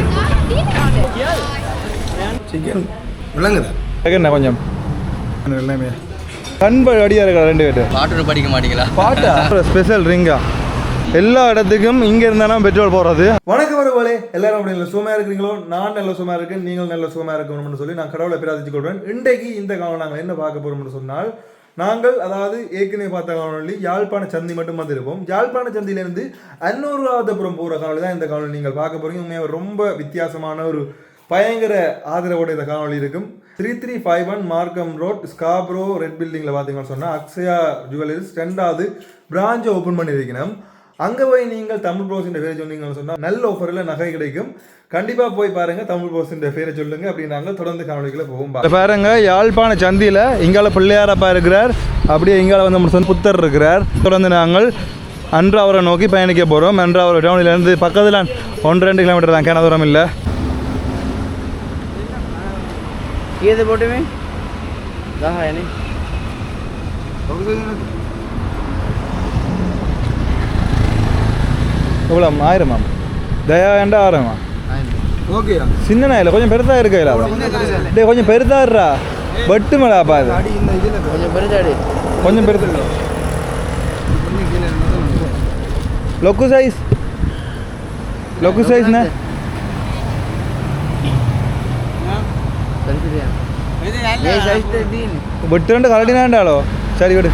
இருக்கு சிக்கன் விளங்குதா கொஞ்சம். எல்லாமே இருக்கா ரெண்டு பாட்டு படிக்க மாட்டீங்களா? பாட்டா? ஸ்பெஷல் ரிங்கா. எல்லா இடத்துக்கும் இங்க இருந்தானா பெட்ரோல் போறது வணக்கம் வரவங்களே எல்லாரும் அப்படி நல்ல சுகமா இருக்கிறீங்களோ? நான் நல்ல சுகமா இருக்கேன். நீங்கள் நல்ல சுகமா இருக்கணும்னு சொல்லி நான் கடவுளை பிரார்த்திச்சு கொள்வேன் இன்றைக்கு இந்த காலம் நாங்கள் என்ன பார்க்க போறோம்னு சொன்னால் நாங்கள் அதாவது ஏற்கனவே பார்த்த காணொலி யாழ்ப்பாண சந்தி மட்டும் வந்திருப்போம் யாழ்ப்பாண சந்தியிலிருந்து அன்னூராதபுரம் போகிற காணொலி தான் இந்த காணொலி நீங்கள் பார்க்க போகிறீங்க உண்மையாக ரொம்ப வித்தியாசமான ஒரு பயங்கர ஆதரவோட இந்த காணொலி இருக்கும். Three three five one Markham road Scarborough red பில்டிங்கில் பார்த்தீங்கன்னு சொன்னால் அக்ஷயா ஜுவல்லரிஸ் ரெண்டாவது பிரான்ச்சை ஓப்பன் பண்ணியிருக்கணும் அங்கே போய் நீங்கள் தமிழ் ப்ரோஸின் வேலை சொன்னீங்கன்னு சொன்னால் நல்ல ஆஃபரில் நகை கிடைக்கும். கண்டிப்பாக போய் பாருங்க தமிழ் ப்ரோஸின் பேரை சொல்லுங்க அப்படின்னாங்க. தொடர்ந்து காணொலிகளை போகும் பாருங்க. யாழ்ப்பாண சந்தியில் இங்கால பிள்ளையாரப்பா இருக்கிறார். அப்படியே இங்கால வந்து நம்ம சொந்த புத்தர் இருக்கிறார். தொடர்ந்து நாங்கள் அன்றாவரை நோக்கி பயணிக்க போகிறோம் அன்றாவரம் டவுனிலேருந்து பக்கத்தில் ஒன்று ரெண்டு கிலோமீட்டர் தான். கிண தூரம் இல்லை. ஏது போட்டுமே. எவ்வளோ ஆயிரமா தயா ஏண்டா ஆயிரமா சின்ன நாயில் கொஞ்சம் பெருசாக இருக்கு டே கொஞ்சம் பெருசாடுறா வெட்டு மேலாப்பா இது. கொஞ்சம் பெருசு. லொக்கு சைஸ் லொக்கு சைஸ்ண்ணே വെട്ട് രണ്ട് കളടിനാണ്ടാളോ ശരി വിട്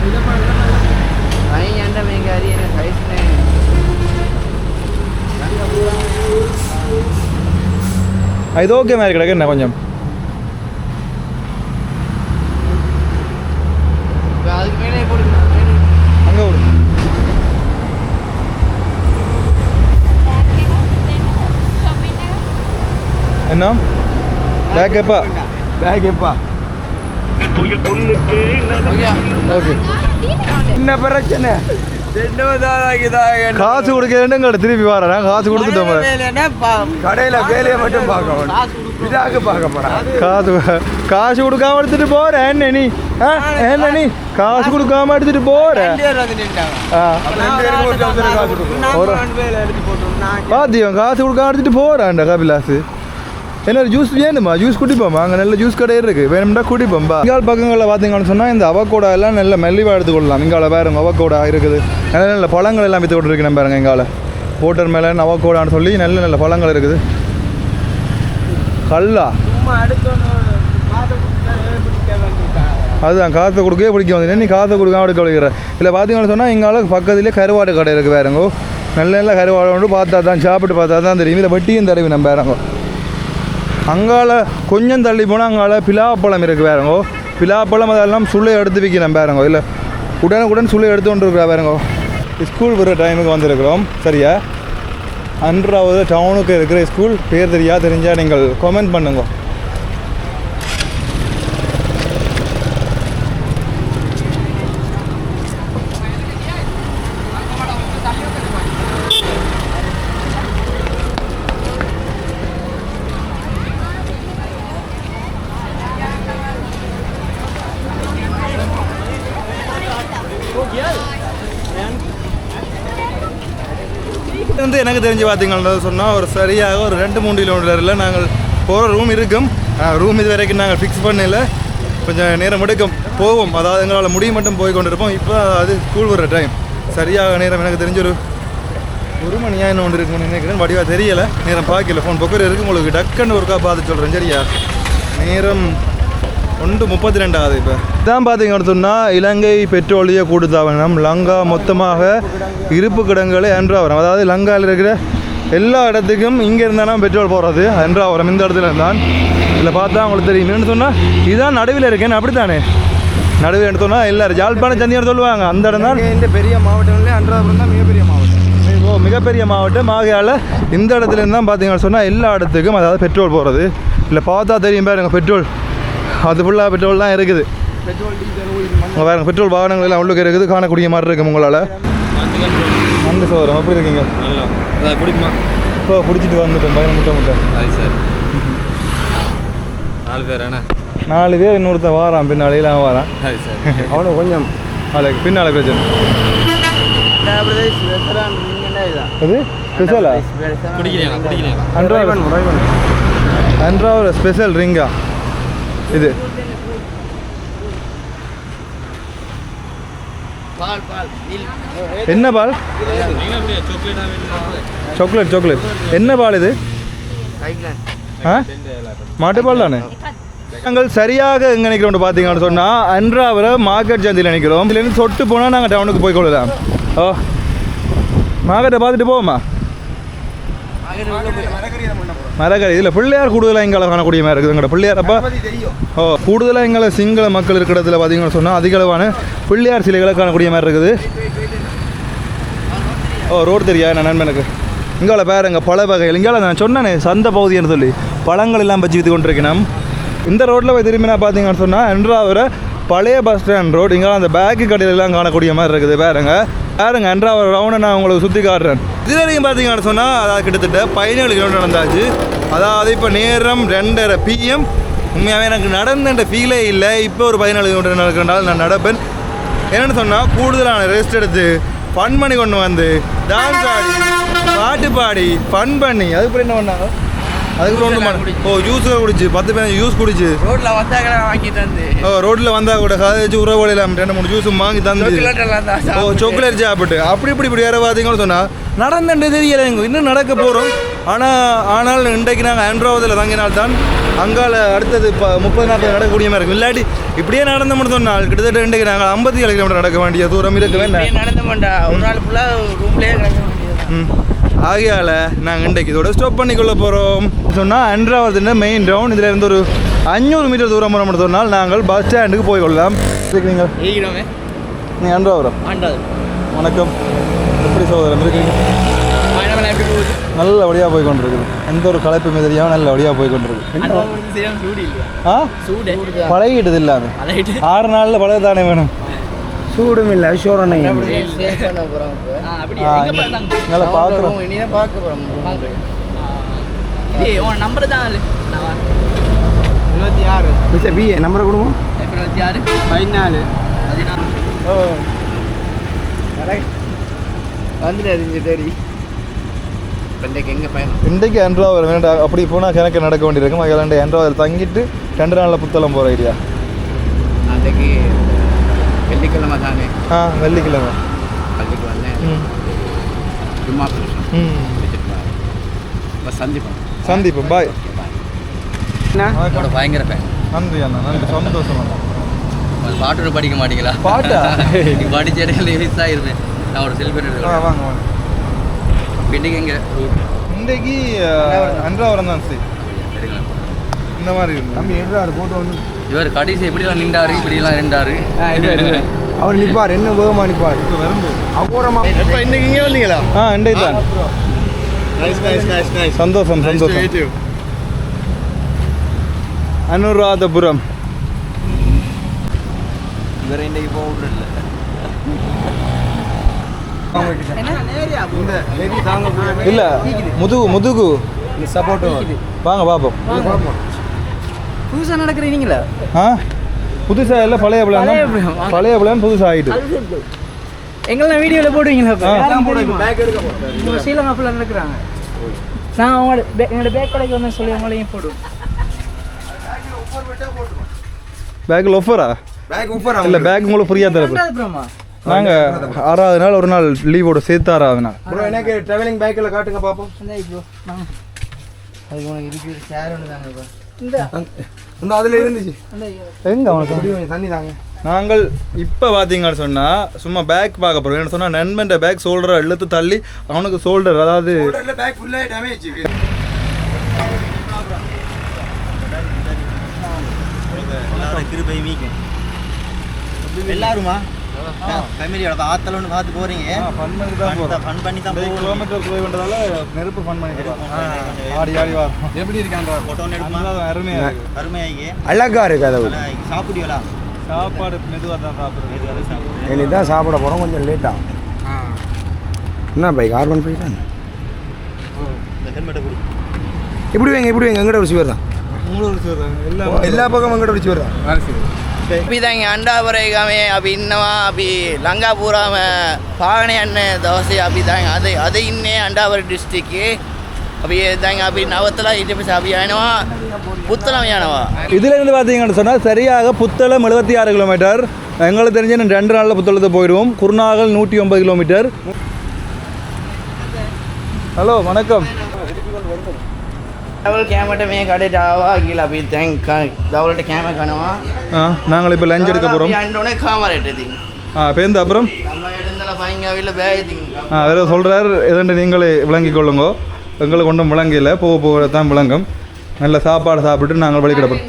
ഞാൻ இது ஓகே மாதிரி கிடக்கு என்ன கொஞ்சம் அதுக்கு மேலே போடுங்க அங்கே விடு என்ன பேக் எப்பா பேக் எப்பா ஓகே என்ன பிரச்சனை காசு கொடுக்க ரெண்டுங்க திருப்பி வரேன் காசு கொடுத்துட்டோம். கடையில் வேலையை மட்டும் பார்க்க இதாக்கு பார்க்க போகிறான் காசு காசு கொடுக்காம எடுத்துட்டு போறேன். என்ன நீ? என்ன நீ? காசு கொடுக்காம எடுத்துட்டு ஒரு பாத்தியம் காசு கொடுக்காம எடுத்துட்டு போறான்டா கபிலாஸ் என்ன ஜூஸ் வேணுமா? ஜூஸ் குடிப்போமா? அங்கே நல்ல ஜூஸ் கடை இருக்கு. வேணும்டா குடிப்போம்பா இங்கால் பக்கங்களில் பார்த்தீங்கன்னு சொன்னால் இந்த அவக்கோடா எல்லாம் நல்ல மெல்லிவாக எடுத்துக்கொள்ளலாம். இங்கால பாருங்க அவக்கோடா இருக்குது. நல்ல நல்ல பழங்கள் எல்லாம் வித்து கொண்டு நம்ம பாருங்க இங்கால. போட்டர் மேலே அவக்கோடான்னு சொல்லி நல்ல நல்ல பழங்கள் இருக்குது. கல்லா. அதுதான் காற்று கொடுக்கவே பிடிக்க வந்து நீ காற்று கொடுக்காம எடுக்க விடுகிற இல்லை பார்த்தீங்கன்னு சொன்னால் இங்கால பக்கத்துலேயே கருவாடு கடை இருக்குது வேறங்கோ நல்ல நல்ல கருவாடு பார்த்தா தான் சாப்பிட்டு பார்த்தா தான் தெரியும். இதில் வட்டியும் தடவி நம்ம வேறங்கோ அங்கால கொஞ்சம் தள்ளி போனால் அங்கால பிலாப்பழம் இருக்குது பாருங்கோ. பிலாப்பழம் அதெல்லாம் சுள்ளை எடுத்து விற்கிறேன் பாருங்கோ. இல்லை உடனுக்குடன் சுள்ளை எடுத்து கொண்டு இருக்கிறா பாருங்கோ ஸ்கூல் வர டைமுக்கு வந்திருக்கிறோம். சரியா? அன்றாவது டவுனுக்கு இருக்கிற ஸ்கூல் பேர் தெரியா தெரிஞ்சால் நீங்கள் கமெண்ட் பண்ணுங்க இது வந்து எனக்கு தெரிஞ்சு பார்த்தீங்கன்னா சொன்னால் ஒரு சரியாக ஒரு ரெண்டு மூணு கிலோமீட்டரில் நாங்கள் போகிற ரூம் இருக்கும். ரூம் இது வரைக்கும் நாங்கள் ஃபிக்ஸ் பண்ணல. கொஞ்சம் நேரம் எடுக்கும். போவோம். அதாவது எங்களால் முடிய மட்டும் போய் கொண்டிருப்போம். இப்போ அது ஸ்கூல் வர டைம் சரியாக நேரம் எனக்கு தெரிஞ்ச ஒரு ஒரு மணியாக என்ன ஒன்று இருக்குன்னு நினைக்கிறேன். வடிவாக தெரியலை. நேரம் பார்க்கல. ஃபோன் பக்கம் இருக்கு. உங்களுக்கு டக்குன்னு ஒருக்கா பார்த்து சொல்கிறேன் சரியா? நேரம் ஒன்று முப்பத்தி ரெண்டாவது இப்போ. இதான் பார்த்தீங்கன்னு சொன்னால் இலங்கை பெட்ரோலிய கூட்டுத்தாபனம். லங்கா மொத்தமாக இருப்பு கிடங்குகளை அன்றாவரம். அதாவது லங்காவில் இருக்கிற எல்லா இடத்துக்கும் இங்கே இருந்தானா பெட்ரோல் போடுறது. அன்றாவரம் இந்த இடத்துல இருந்தான் இதில் பார்த்தா உங்களுக்கு தெரியும். என்னன்னு சொன்னால் இதுதான் நடுவில் இருக்கேன். அப்படி தானே நடுவில் எடுத்து சொன்னால் எல்லாரும் ஜாழ்ப்பாணம் சந்தியார் சொல்லுவாங்க. அந்த இடம் தான் இந்த பெரிய மாவட்டங்களே அன்றாபுரம் தான் மிகப்பெரிய மாவட்டம். ஓ மிகப்பெரிய மாவட்டம். ஆகையால் இந்த இடத்துல இருந்து தான் பார்த்தீங்கன்னு சொன்னால் எல்லா இடத்துக்கும் அதாவது பெட்ரோல் போகிறது இல்லை பார்த்தா தெரியும் பாருங்க பெட்ரோல் அது ஃபுல்லாக பெட்ரோல் தான் இருக்குது. பாருங்க பெட்ரோல் வாகனங்கள் எல்லாம் உள்ளுக்கு இருக்குது. காணக்கூடிய மாதிரி இருக்கும் உங்களால். அந்த சோதரம் எப்படி இருக்கீங்க? பிடிக்குமா இப்போ பிடிச்சிட்டு வந்துட்டேன் பயணம் முட்டை முட்டை. சார் நாலு பேர் என்ன நாலு பேர் இன்னொருத்தன் வாரான் பின்னாலையெல்லாம் வாரான். சார் அவனும் கொஞ்சம் நாளைக்கு பின்னால் பிரச்சனை. அது? ஸ்பெஷலா அன்றாவது ஸ்பெஷல் ரிங்கா இது. பால் பால் என்ன பால்? சாக்லேட் சாக்லேட் என்ன பால் இது? ஆ? மாட்டுப்பால் தானே? நாங்கள் சரியாக எங்கே நிற்கிறோம் பார்த்தீங்கன்னு சொன்னால் அன்றாவரை மார்க்கெட் சந்தையில் நிற்கிறோம் இதுலேருந்து சொட்டு போனால் நாங்கள் டவுனுக்கு போய் கொள்ளலாம். ஓ. மார்க்கெட்டை பார்த்துட்டு போவோமா? மரக்கறி இதில் பிள்ளையார் கூடுதலாக எங்களை காணக்கூடிய மாதிரி இருக்குது. எங்களோட பிள்ளையார் அப்போ ஓ கூடுதலாக எங்களை சிங்கள மக்கள் இருக்கிற இடத்துல பார்த்தீங்கன்னு சொன்னால் அதிக அளவான பிள்ளையார் சிலைகளை காணக்கூடிய மாதிரி இருக்குது. ஓ ரோடு தெரியா? நான் நண்பனுக்கு இங்கால பாருங்க பல வகைகள். இங்கால நான் சொன்னேனே சந்தை பகுதின்னு சொல்லி. பழங்கள் எல்லாம் வச்சு வித்து கொண்டிருக்கணும். இந்த ரோட்டில் போய் திரும்பி நான் பார்த்தீங்கன்னு சொன்னால் அன்றாவர பழைய பஸ் ஸ்டாண்ட் ரோடு இங்கே அந்த பேக்கு கடையில எல்லாம் காணக்கூடிய மாதிரி இருக்குது பாருங்க அன்றா அன்றாவர ரவுண்டை நான் உங்களுக்கு சுற்றி காட்டுறேன். இது வரைக்கும் பார்த்தீங்கன்னு சொன்னால் அதாவது கிட்டத்தட்ட பதினேழு கிலோமீட்டர் நடந்தாச்சு. அதாவது இப்போ நேரம் ரெண்டரை பிஎம் உண்மையாகவே எனக்கு நடந்த ஃபீலே இல்லை. இப்போ ஒரு பதினேழு கிலோமீட்டர் நடக்கிறனால நான் நடப்பேன். என்னென்னு சொன்னால் கூடுதலான ரெஸ்ட் எடுத்து ஃபன் பண்ணி கொண்டு வந்து டான்ஸ் ஆடி பாட்டு பாடி ஃபன் பண்ணி அதுக்கப்புறம் என்ன பண்ணாங்க? அதுக்கப்புறம் ஒன்று ஓ ஜூஸ் குடிச்சு. பத்து பேர் ஜூஸ் குடிச்சு. ரோட்ல வந்தா கடை வாங்கிட்டு வந்து ஓ ரோட்டில் வந்தால் கூட கதை வச்சு உறவு ரெண்டு மூணு ஜூஸும் வாங்கி தந்து. தான் ஓ. சாக்லேட் சாப்பிட்டு. அப்படி இப்படி இப்படி வேறு பார்த்தீங்கன்னு சொன்னால் நடந்துட்டு தெரியல இன்னும் நடக்க போகிறோம் ஆனால் ஆனால் இன்றைக்கு நாங்கள் ஆண்ட்ராவதில் தங்கினால்தான் அங்கால அடுத்தது இப்போ முப்பது நாற்பது நடக்கக்கூடிய மாதிரி இருக்கும். இல்லாட்டி இப்படியே நடந்தோம்னு சொன்னால் கிட்டத்தட்ட இன்றைக்கு நாங்கள் ஐம்பத்தி ஏழு கிலோமீட்டர் நடக்க வேண்டிய தூரம் இருக்க வேண்டாம் நடந்து மாட்டா ஒரு நாள் ஃபுல்லா ரூம்லயே. ம். ஆகையால் நாங்கள் இன்றைக்கு இதோட ஸ்டாப் பண்ணிக்கொள்ள போகிறோம் சொன்னால் அன்றாவதுன்னு மெயின் டவுன் இதில் இருந்து ஒரு அஞ்சூறு மீட்டர் தூரம் மட்டும் சொன்னால் நாங்கள் பஸ் ஸ்டாண்டுக்கு போய் கொள்ளலாம். இருக்கீங்க ஈகிடமே நீங்கள் அன்றாவரம் வணக்கம். எப்படி பயணமெல்லாம் எப்படி போகுது? நல்லபடியாக போய் கொண்டிருக்குது. எந்த ஒரு கலைப்புமே தெரியாமல் நல்லபடியாக போய் கொண்டிருக்கு அன்றாவது ஆ? பழகிட்டது இல்லாமல் ஆறு நாளில் பழக தானே வேணும்? சூடும் இல்லை சோரணை ஆ, நல்லா பார்க்குறோம் இனிதான் பார்க்க உன் நம்பர் தான் இருபத்தி ஆறு. மிஸ்டர் பி நம்பரை கொடுங்க. இருபத்தி ஆறு? பதினாலு. தேடி. இன்றைக்கு எங்கே பயணம்? இன்றைக்கு வேண்டாம் அப்படி போனால் கணக்கு நடக்க வேண்டியிருக்கும் ரெண்டு ஆண்ட்ராவில் தங்கிட்டு ரெண்டு நாளில் புத்தளம் போகிற ஐடியா அன்றைக்கு வெள்ளிக்கிழமை தானே ஆ வெள்ளிக்கிழமை. பள்ளிக்கு வந்தேன் ம். சும்மா ம். இப்போ சந்திப்போம். சந்திப்போம் பாய் உங்களோட பயங்கர ஃபேன் நன்றி அண்ணா நன்றி. சந்தோஷம் அண்ணா. ஒரு பாட்டோட படிக்க மாட்டீங்களா? பாட்டா? நீ படிச்ச இடையில ரிலீஸ் ஆயிருந்தேன் நான் ஒரு செல்ஃபி ஆ எடுக்கிறேன் வாங்க வாங்க. பின்னுக்கு எங்கே? இன்றைக்கு அன்றாவரம் தான். சரி. இந்த மாதிரி இருக்கு தம்பி எடுறாரு போட்டோ வந்து. இவர் கடைசி எப்படிலாம் நின்றாரு இப்படிலாம் நின்றாரு. அவர் நிற்பார் என்ன வேகமாக நிற்பார் இப்போ வரும்போது. அகோரமா இன்னைக்கு இங்கே வந்தீங்களா? ஆ இன்றைக்கு தான். சந்தோஷம் சந்தோஷம். அனுராதபுரம். இவர் இன்னைக்கு போக தாங்க இல்ல முதுகு முதுகு. சப்போர்ட் வாங்க பாப்போம். புதுசாக நடக்கிறீங்களா? ஆ? புதுசா இல்ல பழைய பிளான் பழைய பிளான் புதுசா ஆயிட்டு. எங்கெல்லாம் வீடியோவில் போடுவீங்களா ஸ்ரீலங்கா ஃபுல்லாக நடக்கிறாங்க. நான் அவங்களோட என்னோட பேக் கடைக்கு வந்து சொல்லி அவங்களையும் போடுவேன். பேக்கில் ஒஃபரா இல்ல பேக் உங்களுக்கு ஃப்ரீயா தரப்பு நாங்க ஆறாவது நாள் ஒரு நாள் லீவோட சேர்த்து ஆறாவது நாள். ப்ரோ எனக்கு ட்ராவலிங் பேக்கில் காட்டுங்க பார்ப்போம் இந்த ப்ரோ அது உனக்கு இருக்கு சேர் ஒன்று தாங்க இந்த அதில் இருந்துச்சு எங்க அவனுக்கு? தண்ணி தாங்க. நாங்கள் இப்போ பார்த்தீங்கன்னு சொன்னால் சும்மா பேக் பார்க்க போகிறோம் என்ன சொன்னால் நண்பன் பேக் ஷோல்டரை இழுத்து தள்ளி அவனுக்கு ஷோல்டர் அதாவது பேக் ஃபுல்லாக டேமேஜ் கிருபை மீக்கும் எல்லாருமா? ஃபேமிலியோட ஆத்தல ஒன்று பார்த்து போறீங்க. ஃபன் பண்ணி தான் போகிறோம் ஃபன் பண்ணி தான் போகணும். கிலோமீட்டர் போய் பண்ணுறதால நெருப்பு ஃபன் பண்ணி. ஆடி ஆடி வரோம். எப்படி இருக்காங்க? ஃபோட்டோ எடுக்குமா நல்லா அருமையாக இருக்கு. அருமையாகி அழகா இருக்கு அதை சாப்பிடுவீங்களா? சாப்பாடு மெதுவாக தான் சாப்பிட்றது இனி தான் சாப்பிட போகிறோம் கொஞ்சம் லேட்டாக என்ன பைக் கார்பன் பைக் தான்? இந்த ஹெல்மெட்டை கொடு. இப்படி வைங்க இப்படி வைங்க எங்கட ருசி வருதான் உங்களுக்கு எல்லாம் எல்லா பக்கம் எங்கட ருசி வருதான் අපි છે અભી ત્યાં આંડા அப்படி ગામે અભી ઇન્નમાં અભી લંગાપુરામાં પાણી અને દોસે અભી ત્યાં અದೇ ಅದೇ ಇನ್ನೇ ಅಂಡಾವರಿ அப்படி தாங்க அப்படி நவத்தில் இது அப்படி ஏனவா புத்தளம் ஏனவா இதுலேருந்து பார்த்தீங்கன்னு சொன்னால் சரியாக புத்தளம் எழுபத்தி ஆறு கிலோமீட்டர் எங்களுக்கு தெரிஞ்ச ரெண்டு நாளில் புத்தளத்தை போயிடுவோம் குருநாகல் நூற்றி ஒன்பது கிலோமீட்டர் ஹலோ வணக்கம் டபுள் கேமராட்ட மே கடை டாவா கீழே அப்படி தேங்க் டபுள்கிட்ட கேமரா காணவா ஆ நாங்கள் இப்போ லஞ்ச் எடுக்க போகிறோம் அண்டோனே கேமரா எடுத்தீங்க ஆ பேருந்து அப்புறம்? வேற சொல்கிறார் எதண்டு நீங்களே விளங்கி கொள்ளுங்க. எங்களுக்கு ஒன்றும் விளங்கல போக போக தான் விளங்கும். நல்ல சாப்பாடு சாப்பிட்டு நாங்கள் வழி கிடப்போம்.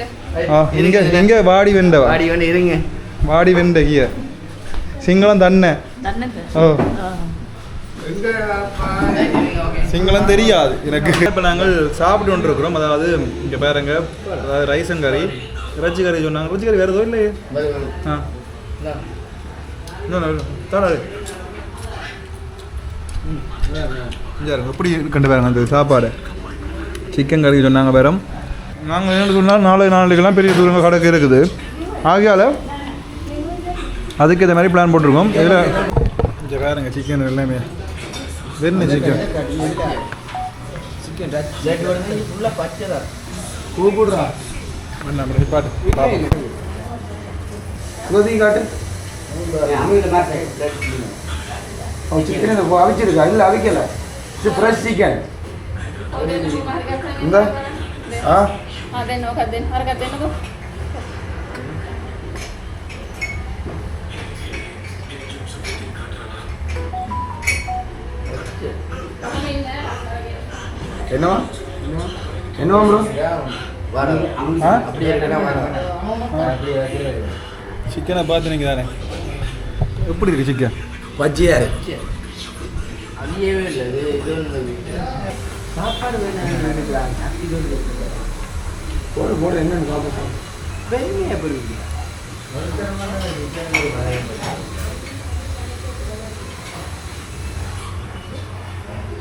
இங்கே இங்கே வாடி வெண்ட வாடி வெண்ட இருங்க. வாடி வெண்ட கீய சிங்களம் தண்ணே ஓ. சிங்களம் தெரியாது எனக்கு. இப்போ நாங்கள் சாப்பிட்டு கொண்டு இருக்கிறோம் அதாவது இங்கே பாருங்க அதாவது ரைசன் கறி இறைச்சி கறி சொன்னாங்க. இறைச்சி கறி வேறு எதுவும் இல்லையே. ஆ. தாடாது எப்படி கண்டு பாருங்க அந்த சாப்பாடு. சிக்கன் கறி சொன்னாங்க பேரம் நாங்கள் என்ன சொன்னால் நாலு நாளைக்கெல்லாம் பெரிய தூரங்க கடைக்கு இருக்குது. ஆகையால் அதுக்கு இந்த மாதிரி பிளான் போட்டிருக்கோம். இதில் இங்கே பாருங்க சிக்கன் எல்லாமே. வெறும் சிக்கன் ஃபுல்லாக பச்சை தான் கூப்பிடுறா வேண்டாம் பாட்டு கோதி காட்டு அவன் சிக்கன் அவிச்சிருக்கா இல்லை அவிக்கல என்னவா என்னவா ப்ரோ சிக்கனை பார்த்து நீங்கள் தானே. எப்படி இருக்கு சிக்கன்? பஜ்ஜியா இருக்கு. அழியவே இல்லை இது சாப்பாடு வேணும் போடு போடு என்னன்னு பார்ப்போம். வெறுமையாக எப்படி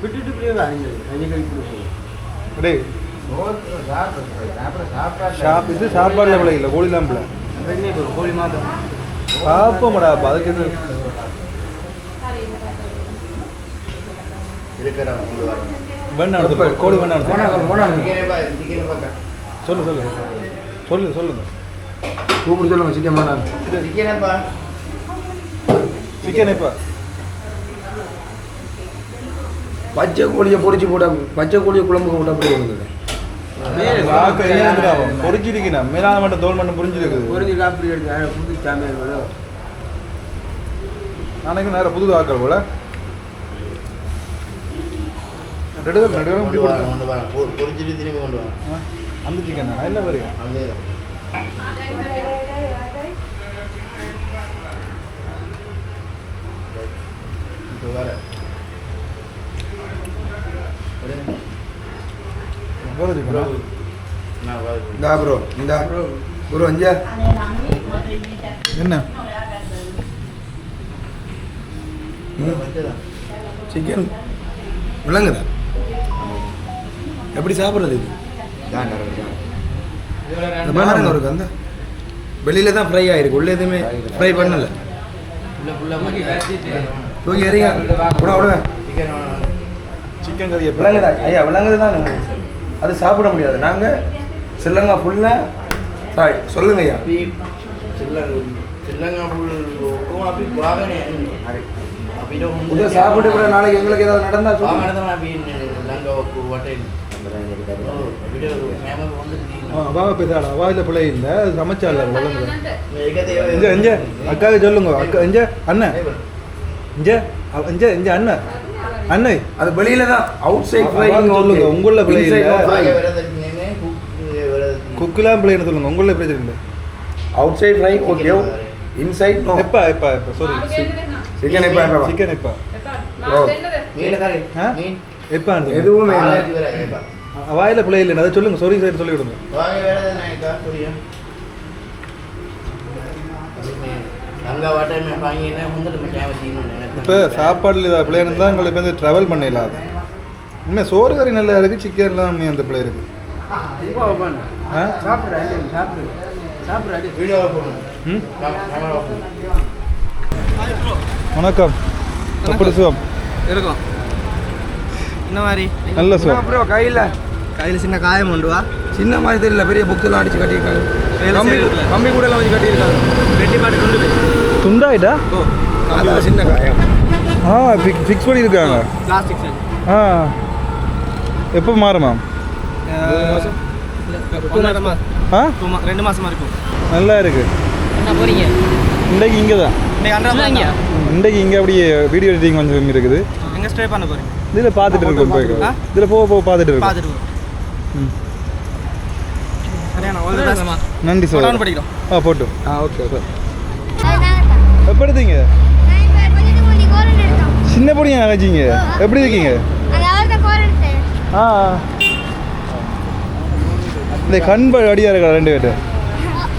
விட்டுட்டு போய் வாங்க கழிப்பு டேய். ஷாப் இது சாப்பாடுல விலை இல்லை? கோழி பிள்ளை. கோழி மாதம். சாப்பமாடா அப்போ. அதுக்கு எது இருக்கிற வேணா எடுத்து கோழி வேணா எடுத்து போனாங்க போனாங்க. சிக்கன் பக்கம் சொல்லு சொல்லு. சொல்லு சொல்லுங்க. கூப்பிட்டு சொல்லுங்க சிக்கன் போனாங்க சிக்கனப்பா சிக்கன் இப்போ பச்சை கோழியை பொரிச்சு போட்டா பச்சை கோழியை குழம்பு போட்டா அப்படி இருந்தது பொறிச்சிருக்கேன் மேலான மட்டும் தோல் மட்டும் புரிஞ்சிருக்குது பொரிஞ்சு காப்பி எடுத்து புது சாமியார் நாளைக்கு நேரம் புது ஆக்கள் போல. நடுவர் இப்படி போடுங்க. கொண்டு வாங்க. பொறிச்சிட்டு திரும்பி கொண்டு வாங்க. ஆ, அந்த சிக்கன் தானே இல்லை வருங்க அதே இப்போ வர வேறு சிக்கன் நான் வர இந்தா ப்ரோ இந்தா. ப்ரோ. அஞ்சா என்ன? சிக்கன் விளங்குதா? எப்படி சாப்பிட்றது இது? பாருங்க ஒரு அந்த வெளியில தான் ஃப்ரை ஆயிருக்கு. உள்ள எதுவுமே ஃப்ரை பண்ணல. தூக்கி எறிங்க விட விடுங்க சிக்கன் கறி எப்படி? விளங்குதா? ஐயா விளங்குது தான் அது சாப்பிட முடியாது. நாங்கள் சில்லங்கா ஃபுல்லாக சாரி சொல்லுங்க ஐயா. இதை சாப்பிட்டு கூட நாளைக்கு எங்களுக்கு ஏதாவது நடந்தா சொல்லுங்க. ஆ அவாவை பேசாடா அவா இல்லை பிள்ளை இல்லை சமைச்சால வளர்ந்து இஞ்ச இஞ்ச அக்காவுக்கு சொல்லுங்க. அக்கா இஞ்ச அண்ணன். அவ- இஞ்ச இஞ்ச அண்ணன். அண்ணே அது வெளியில தான். அவுட் சைட் ஃப்ரை அவாவுக்கு சொல்லுங்க உங்கள பிள்ளை இல்லை குக்கெலாம் பிள்ளைன்னு சொல்லுங்க உங்கள பிரச்சனை இல்லை outside fry okay inside no எப்பா எப்பா எப்பா சாரி சிக்கன் எப்போ எப்போ? சிக்கன் எப்பா? எப்பா எதுவும் வாயில பிள்ளை இல்லை அதை சொல்லுங்க சாரி சார் சொல்லி விடுங்க அங்கே வாட்டர் வாங்கினா வந்துட்டு கேமரா இப்போ சாப்பாடுல இதாக பிள்ளை இருந்தால் உங்களுக்கு வந்து ட்ராவல் பண்ணிடலாம் அது உண்மை சோறு கறி நல்லா இருக்குது சிக்கன்லாம் அந்த பிள்ளை சாப்பிடு ம்? வணக்கம். எப்படி சுகம்? இருக்கும். இந்த மாதிரி? நல்ல சுகம். ப்ரோ கையில்? கையில் சின்ன காயம் உண்டு வா. சின்ன மாதிரி தெரியல பெரிய புக்கெல்லாம் அடிச்சு கட்டியிருக்காங்க. கம்பி கூட எல்லாம் வச்சு கட்டியிருக்காங்க. வெட்டி பாட்டு கொண்டு போய். அதான் சின்ன காயம். ஆ ஃபிக்ஸ் பண்ணியிருக்காங்க. பிளாஸ்டிக் ஆ. எப்போ மாறுமா ஆ ரெண்டு மாசமா. இருக்கும். நல்லா இருக்கு. என்ன போறீங்க? இன்றைக்கு இங்கே தான். இன்றைக்கு இங்கே அப்படியே வீடியோ எடிட்டிங் கொஞ்சம் இருக்குது. எங்க ஸ்டே பண்ண போறீங்க? இதில் பார்த்துட்டு இருக்கோம் போய்? இதில் போக போக பார்த்துட்டு இருக்கோம். ம். நன்றி சார் ஆ போட்டும் ஆ ஓகே ஓகே எப்போ எடுத்தீங்க சின்ன பொடியா நினைச்சிங்க எப்படி இருக்கீங்க ஆ இந்த கண் ப- அடியா இருக்கா ரெண்டு பேர்ட்டு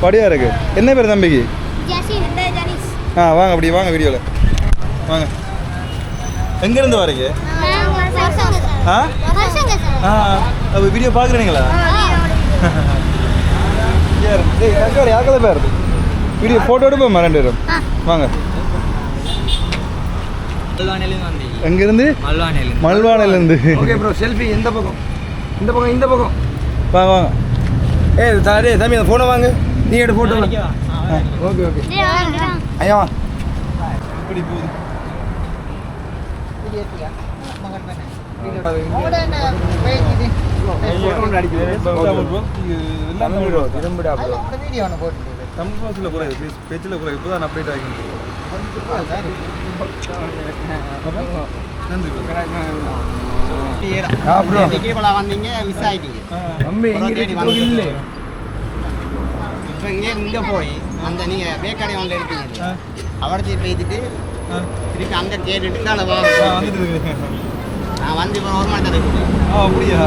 படியா இருக்கு என்ன பேர் தம்பிக்கு ஆ வாங்க அப்படி வாங்க வீடியோவில் வாங்க எங்கேருந்து வரீங்க ஆ ஆ அப்போ வீடியோ பார்க்குறீங்களா கங்கர் யாக்கல பேர் வீடியோ ஃபோட்டோ எடுப்போம்மா ரெண்டு பேரும் வாங்க. எங்கேருந்து? மல்வானிலேருந்து மல்வானிலேருந்து ஓகே ப்ரோ செல்ஃபி இந்த பக்கம்? இந்த பக்கம் இந்த பக்கம். வாங்க வாங்க ஏய் தாரே தம்பி அந்த ஃபோனை வாங்க. நீ எடு ஃபோட்டோ ஓகே ஓகே. ஐயா வா. எப்படி போகுது. திரும்பிடா தமிழ் பாசில் குறை பேச்சில் குறை இப்போ தான் அப்டேட் ஆகிட்டு நன்றி வந்தீங்க மிஸ் டிக்கெட் இல்லை இப்போ இங்கே இங்கே போய் அந்த நீங்கள் பேக்கடை ஒன்று எடுப்பீங்க அவடத்தை பேசிட்டு திருப்பி அங்கே கேட்டுட்டு இந்தாண்ட வா. நான் வந்து இப்போ ஒரு மணி நேரம் ஆ அப்படியா?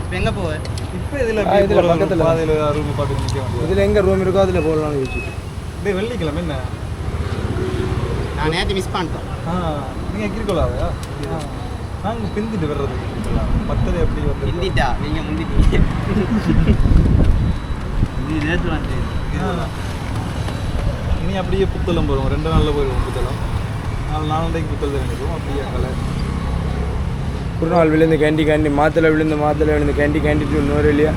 இப்போ எங்கே போவேன் இதில் இதுல பக்கத்துல. பாதையில் ரூம் பாட்டு நிற்க வேண்டியது இதில் எங்கே ரூம் இருக்கோ அதில் போடலாம்னு யோசிச்சு டேய் வெள்ளிக்கிழமை என்ன? நான் நேற்று மிஸ் பண்ணிட்டோம். ஆ நீங்கள் எக்கிரிக்கொள்ளாதா நாங்கள் பிந்திட்டு வர்றது பத்தரை எப்படி வந்து ஹிந்திட்டா நீங்கள் முந்திட்டீங்க. இது நேற்று வந்து இனி அப்படியே புத்தளம் போகிறோம் ரெண்டு நாளில் போயிடுவோம் புத்தளம். நாலு நாலண்டைக்கு புத்தளத்தில் நினைப்போம். அப்படியே அங்கே ஒரு நாள் விழுந்து கேண்டி கேண்டி மாத்தில் விழுந்து மாத்தில் விழுந்து கேண்டி கேண்டிட்டு இன்னொரு இல்லையா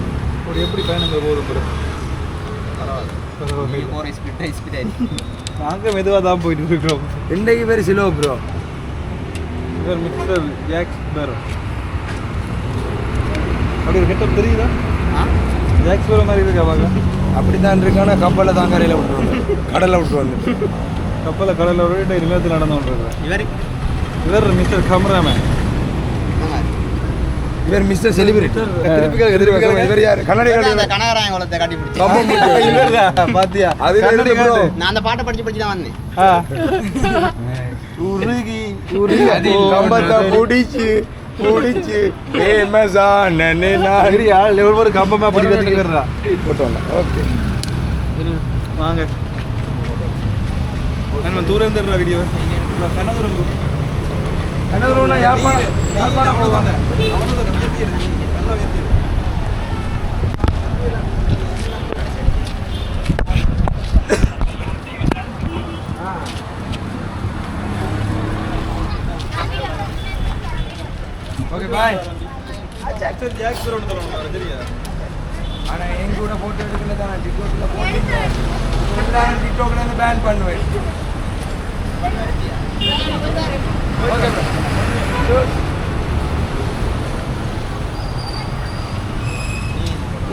ஒரு எப்படி பயணங்கள் போதும் நீங்கள் மெதுவாக தான் போயிட்டு இருக்கிறோம். இன்றைக்கு பேர் சிலோ ப்ரோ இவர் மிஸ்டர் ஜாக்ஸ் பேரோ அப்படி ஒரு கெட்டப் தெரியுதா? ஆ? ஜாக்ஸ் பேரோ மாதிரி இருக்கா பார்க்க அப்படி தான் இருக்கான கப்பலில் தான் கரையில் விட்டுருவாங்க. கடலில் விட்டுருவாங்க. கப்பலில் கடலில் ஒரு நிலத்தில் நடந்து கொண்டிருக்கிறேன் இவர்? இவர் மிஸ்டர் கமராமேன் இவர் மிஸ்டர் செலிபிரிட்டி. இவர் யார்? கட்டி கனகராயன் குளத்தை கட்டி பிடிச்சி. பாத்தியா? அது. நான் அந்த பாட்டை படிச்சு படிச்சு தான் வந்தேன். உருகி உருகி கம்பத்தை பிடிச்சு பிடிச்சு ஃபேமஸான ஒரு கம்பமா பிடிக்கிறதுக்கு ஓகே. வாங்க. நம்ம தூரம் தர்ற வீடியோ கனதுரம் யாழ்ப்பாணம் போவாங்க ஓகே பாய் ஜாக்சன் ஜாக்ஸ் பேரோட சொல்லணும் சரியா ஆனால் எங்க கூட ஃபோட்டோ எடுக்கல தான். டிக்டாக்ல போட்டு டிக்டாக்ல இருந்து பேன் பண்ணுவேன். ஓகே ப்ரோ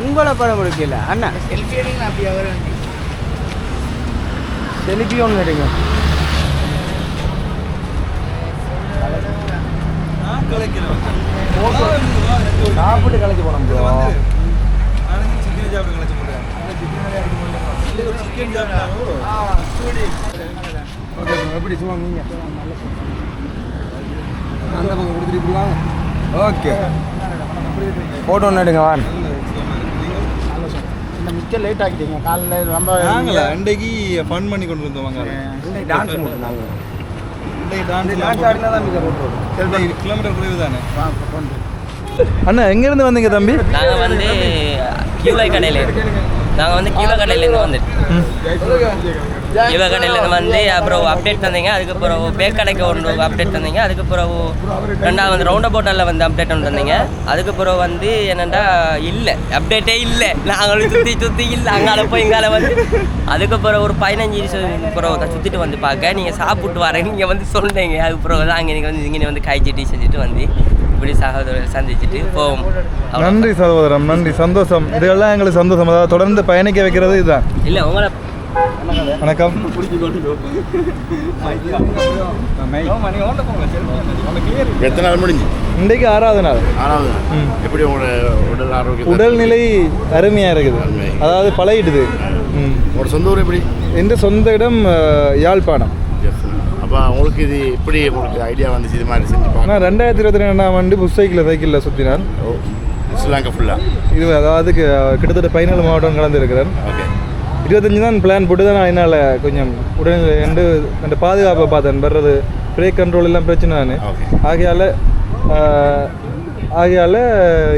உங்களை படம் எடுக்கல அண்ணா. செல்ஃபி எடுங்க அப்படி அவர் செலிபி ஒன்று எடுங்க சாப்பிட்டு கலைச்சு போனோம் ப்ரோ நானும் சிக்கன் சாப்பிட்டு கலைச்சு போடுறேன். சிக்கன் சாப்பிட்டாலும் ஓகே ப்ரோ எப்படி சும்மா நீங்க? அந்த பக்கம் கொடுத்துட்டு இப்படி வாங்க. ஓகே. ஃபோட்டோ ஒன்று எடுங்க வாங்க இந்த மிச்சம் லேட் ஆக்கிட்டீங்க காலையில் ரொம்ப நாங்களா? அன்றைக்கு ஃபன் பண்ணி கொண்டு வந்தோம் வாங்க டான்ஸ் இன்றைக்கு கிலோமீட்டர் குறைவு. தானே அண்ணா எங்கேருந்து வந்தீங்க தம்பி? நாங்கள் வந்து கீழே கடையில் நாங்கள் வந்து கீழே கடையிலேருந்து வந்துட்டு கீழே கடையிலேருந்து வந்து அப்புறம் அப்டேட் தந்தீங்க அதுக்கப்புறம் பேக் கடைக்கு ஒன்று அப்டேட் தந்தீங்க அதுக்கப்புறம் ரெண்டாவது வந்து ரவுண்ட் போட்டாலில் வந்து அப்டேட் ஒன்று தந்தீங்க. அதுக்கப்புறம் வந்து என்னென்னா இல்லை அப்டேட்டே இல்லை. நாங்களும் சுற்றி சுற்றி இல்லை. அங்கால போய் இங்கால வந்து. அதுக்கப்புறம் ஒரு பதினஞ்சு நிமிஷம் அப்புறம் தான் சுற்றிட்டு வந்து பார்க்க. நீங்கள் சாப்பிட்டு வரேன் நீங்கள் வந்து சொன்னீங்க. அதுக்கப்புறம் தான் அங்கே வந்து இங்கே வந்து காய்ச்சி டீ செஞ்சுட்டு வந்து இப்படி சகோதரர் சந்திச்சுட்டு போவோம். நன்றி சகோதரம் நன்றி. சந்தோஷம். இதெல்லாம் எங்களுக்கு சந்தோஷம். அதாவது தொடர்ந்து பயணிக்க வைக்கிறது இதுதான். இல்லை உங்களை வணக்கம். எத்தனை நாள் முடிஞ்சு? இன்றைக்கு ஆறாவது நாள். ஆறாவது எப்படி உங்களோட உடல் ஆரோக்கியம் உடல்நிலை அருமையாக இருக்குது. அதாவது பழகிடுது. உங்களோட சொந்த ஊர் எப்படி? எந்த சொந்த இடம் யாழ்ப்பாணம். அப்போ உங்களுக்கு இது எப்படி உங்களுக்கு ஐடியா வந்துச்சு இது மாதிரி செஞ்சு நான் ரெண்டாயிரத்தி இருபத்தி ரெண்டாம் ஆண்டு புஷ் சைக்கிளில் சைக்கிளில் சுற்றினான் ஓ ஸ்ரீலங்கா ஃபுல்லாக இது அதாவது கிட்டத்தட்ட பதினாலு மாவட்டம் கலந்துருக்கிறேன். ஓகே இருபத்தஞ்சு தான் பிளான் போட்டு தான் நான் என்னால் கொஞ்சம் உடனே ரெண்டு அந்த பாதுகாப்பை பார்த்தேன். வர்றது பிரேக் கண்ட்ரோல் எல்லாம் பிரச்சனை ஓகே ஆகையால் ஆகையால்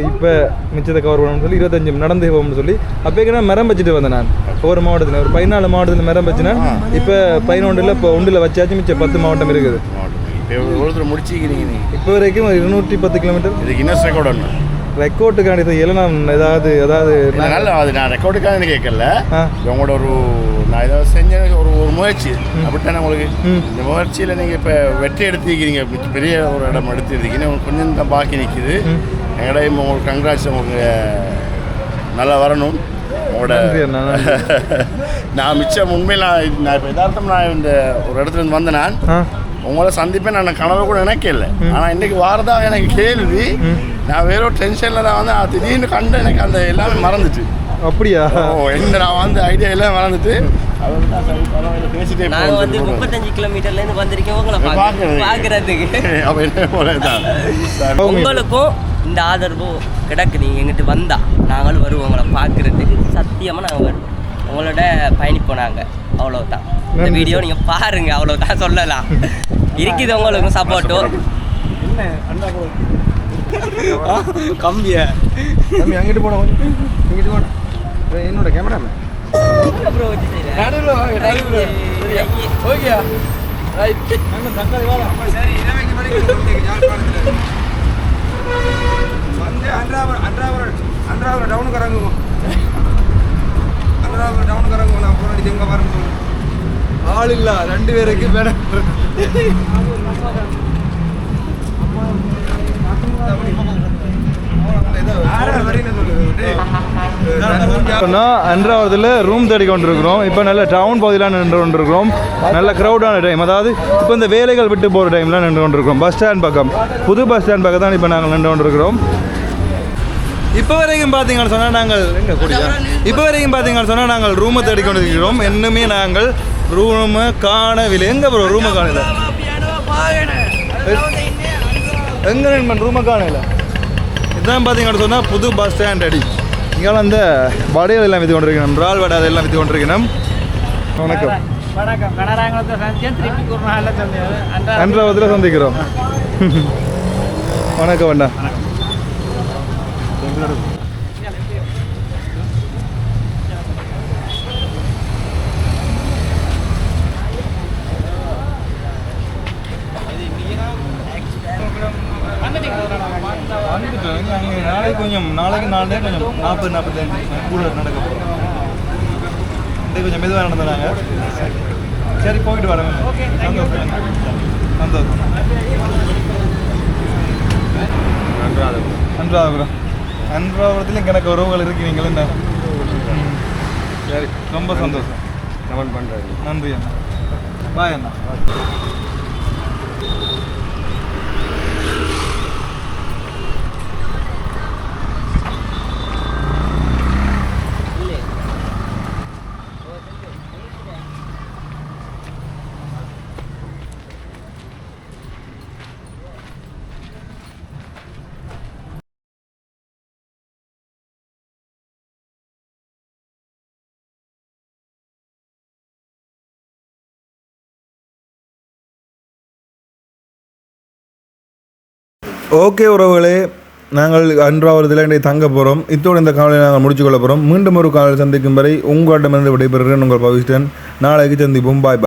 இப்போ மிச்சத்தை கவர் பண்ணணும்னு சொல்லி இருபத்தஞ்சு நடந்து போகணும்னு சொல்லி அப்போக்கு நான் மரம் வச்சுட்டு வந்தேன் நான். ஒவ்வொரு மாவட்டத்தில் ஒரு பதினாலு மாவட்டத்தில் மரம் வச்சுனா இப்போ பதினொன்றில் இப்போ ஒன்றில் வச்சாச்சு மிச்சம் பத்து மாவட்டம் இருக்குது. இப்போ வரைக்கும் ஒரு இருநூற்றி பத்து கிலோமீட்டர் இதுக்கு இன்னும் ரெக்கார்ட் ஒன்று ரெக்கார்டுக்காண்டி செய்யலை நான் ஏதாவது இல்லை நல்ல அது நான் ரெக்கார்டுக்காக கேட்கல. உங்களோட ஒரு நான் ஏதாவது செஞ்ச ஒரு ஒரு முயற்சி. அப்படித்தானே உங்களுக்கு? இந்த முயற்சியில் நீங்கள் இப்போ வெற்றி எடுத்துக்கிறீங்க பெரிய ஒரு இடம் எடுத்துருக்கீங்க. உங்களுக்கு கொஞ்சம் தான் பாக்கி நிற்கிது எங்கடா இப்போ உங்களுக்கு கங்க்ராட்ஸ் உங்களுக்கு நல்லா வரணும். உங்களோட. நான் மிச்சம் உண்மையில் நான் இப்போ யதார்த்தம் நான் இந்த ஒரு இடத்துல இருந்து வந்த நான். உங்களை சந்திப்பேன் நான் கனவு கூட நினைக்கல. ஆனால் இன்னைக்கு வாரதா எனக்கு கேள்வி. நான் வேற ஒரு டென்ஷனில் தான் வந்து நான் திடீர்னு கண்டு எனக்கு அந்த எல்லாமே மறந்துட்டு அப்படியா? ஓ என்ன நான் வந்து ஐடியா எல்லாம் மறந்துட்டு பேசிட்டே நாங்கள் வந்து முப்பத்தஞ்சு கிலோமீட்டர்லேருந்து வந்திருக்கோம் உங்களை பார்க்கறதுக்கு. பார்க்கறதுக்கு. அப்போ என்ன போல தான். உங்களுக்கும் இந்த ஆதரவு கிடக்கு நீங்கள் எங்கிட்ட வந்தா நாங்களும் வருவோம் உங்களை பார்க்கறதுக்கு. சத்தியமாக நாங்கள் வருவோம். உங்களோட பயணிப்போம் நாங்கள் அவ்வளோதான் இந்த வீடியோ நீங்கள் பாருங்க அவ்வளோதான் சொல்லலாம். இருக்குது உங்களுக்கும் சப்போர்ட்டும் கம்பியா தம்பி அங்கிட்டு போன இங்கிட்டு போன என்னோட கேமராமேன் ஓகேயா? ரைட் வந்து அன்றாவர் அன்றாவர் அன்றாவர் டவுனுக்கு இறங்குவோம். அன்றாவர் டவுனுக்கு இறங்குவோம் நான் போராடி எங்கே வரணும் ஆள் இல்ல ரெண்டு பேருக்கு அன்றாவதுல ரூம் தேடி கொண்டிருக்கிறோம் இப்போ நல்ல டவுன் பகுதியில் நின்று கொண்டிருக்கிறோம். நல்ல க்ரௌடான டைம் அதாவது இப்போ இந்த வேலைகள் விட்டு போகிற டைமில் நின்று கொண்டிருக்கிறோம். பஸ் ஸ்டாண்ட் பக்கம். புது பஸ் ஸ்டாண்ட் பக்கம் தான் இப்போ நாங்கள் நின்று கொண்டிருக்கிறோம். இப்போ வரைக்கும் பார்த்தீங்கன்னு சொன்னால் நாங்கள் எங்கே இப்போ வரைக்கும் பார்த்தீங்கன்னு சொன்னால் நாங்கள் ரூமை தேடிக்கொண்டிருக்கிறோம். இன்னுமே நாங்கள் ரூமை காணவில்லை. எங்கே ப்ரோ ரூமை காணல? எங்கே நண்பன் ரூமை காணல? இதுதான் பார்த்தீங்கன்னு சொன்னால் புது பஸ் ஸ்டாண்ட் அடி இங்கே அந்த வடைகள் எல்லாம் வித்து கொண்டிருக்கணும். இறால் வடை அதெல்லாம் வித்து கொண்டிருக்கணும். வணக்கம். வணக்கம். அன்றாவத்தில் சந்திக்கிறோம். வணக்கம் அண்ணா நாளைக்கு கொஞ்சம் நாளைக்கு நாளே கொஞ்சம் நாற்பது நாற்பத்தஞ்சு கூட நடக்க போகிறோம் இன்னைக்கு கொஞ்சம் மெதுவாக நடந்தாங்க சரி போயிட்டு வரேன் சந்தோஷம். சந்தோஷம். அன்றாபுரம் அன்றாபுரத்தில் எனக்கு உறவுகள் இருக்கிறீங்களா என்ன? ம். சரி. ரொம்ப சந்தோஷம். கமெண்ட் பண்ணுறாரு நன்றி அண்ணா. பாய் அண்ணா. ஓகே உறவுகளே நாங்கள் அன்றாவதுல இன்றைய தங்க போகிறோம் இத்தோடு இந்த காலையில் நாங்கள் முடிச்சுக்கொள்ள போகிறோம் மீண்டும் ஒரு காலையில் சந்திக்கும் வரை உங்களிடமிருந்து விடைபெறுகிறேன். உங்கள் பவிஷ்டன். நாளைக்கு சந்திப்போம். பாய்